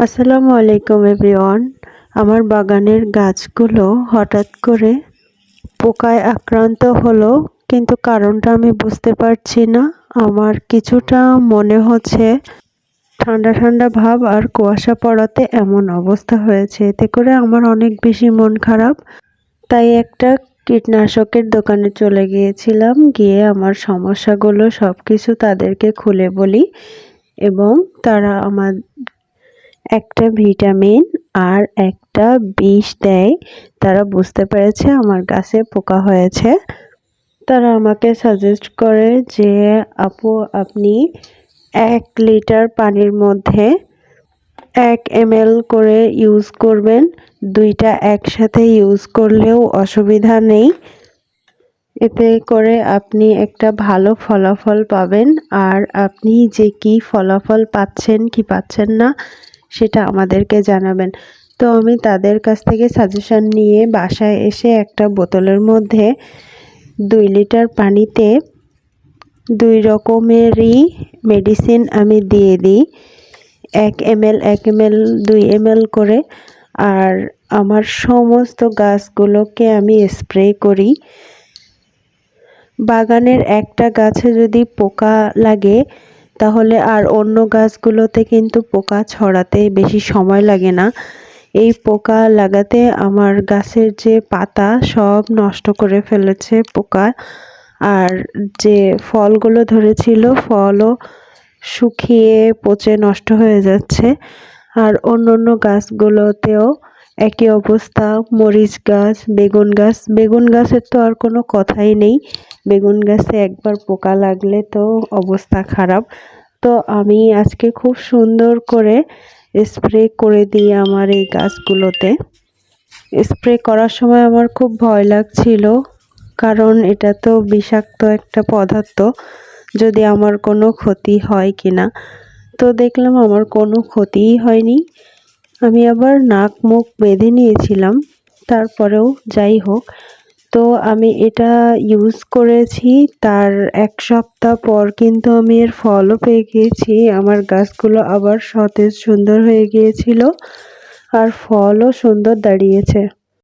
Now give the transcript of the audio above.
আসসালামু আলাইকুম এভরিওয়ান। আমার বাগানের গাছগুলো হঠাৎ করে পোকায় আক্রান্ত হলো, কিন্তু কারণটা আমি বুঝতে পারছি না। আমার কিছুটা মনে হচ্ছে ঠান্ডা ঠান্ডা ভাব আর কুয়াশা পড়াতে এমন অবস্থা হয়েছে। এতে করে আমার অনেক বেশি মন খারাপ। তাই একটা কীটনাশকের দোকানে চলে গিয়েছিলাম। গিয়ে আমার সমস্যাগুলো সব কিছু তাদেরকে খুলে বলি এবং তারা আমার একটা ভিটামিন আর একটা বিষ দেয়। তারা বুঝতে পেরেছে আমার গাছে পোকা হয়েছে। তারা আমাকে সাজেস্ট করে যে, আপু, আপনি এক লিটার পানির মধ্যে এক এম করে ইউজ করবেন। দুইটা একসাথে ইউজ করলেও অসুবিধা নেই। এতে করে আপনি একটা ভালো ফলাফল পাবেন। আর আপনি যে কি ফলাফল পাচ্ছেন, কি পাচ্ছেন না সেটা আমাদেরকে জানাবেন। তো আমি তাদের কাছ থেকে সাজেশান নিয়ে বাসায় এসে একটা বোতলের মধ্যে দুই লিটার পানিতে দুই রকমেরই মেডিসিন আমি দিয়ে দিই। এক এম এল এক এম এল দুই এম এল করে। আর আমার সমস্ত গাছগুলোকে আমি স্প্রে করি। বাগানের একটা গাছে যদি পোকা লাগে তাহলে আর অন্য গাছগুলোতে কিন্তু পোকা ছড়াতে বেশি সময় লাগে না। এই পোকা লাগাতে আমার গাছের যে পাতা সব নষ্ট করে ফেলেছে পোকা। আর যে ফলগুলো ধরেছিল, ফলও শুকিয়ে পচে নষ্ট হয়ে যাচ্ছে। আর অন্য অন্য গাছগুলোতেও একই অবস্থা, মরিচ গাছ, বেগুন গাছ। বেগুন গাছের তো আর কোনো কথাই নেই। বেগুন গাছে একবার পোকা লাগলে তো অবস্থা খারাপ। তো আমি আজকে খুব সুন্দর করে স্প্রে করে দিই আমার এই গাছগুলোতে। স্প্রে করার সময় আমার খুব ভয় লাগছিল, কারণ এটা তো বিষাক্ত একটা পদার্থ। যদি আমার কোনো ক্ষতি হয় কি না তো দেখলাম আমার কোনো ক্ষতিই হয়নি। আমি আবার নাক মুখ বেঁধে নিয়েছিলাম, তারপরেও যাই হোক। তো আমি এটা ইউজ করেছি, তার এক সপ্তাহ পর কিন্তু আমি এর ফলও পেয়ে গিয়েছি। আমার গাছগুলো আবার সতেজ সুন্দর হয়ে গিয়েছিল, আর ফলও সুন্দর দাঁড়িয়েছে।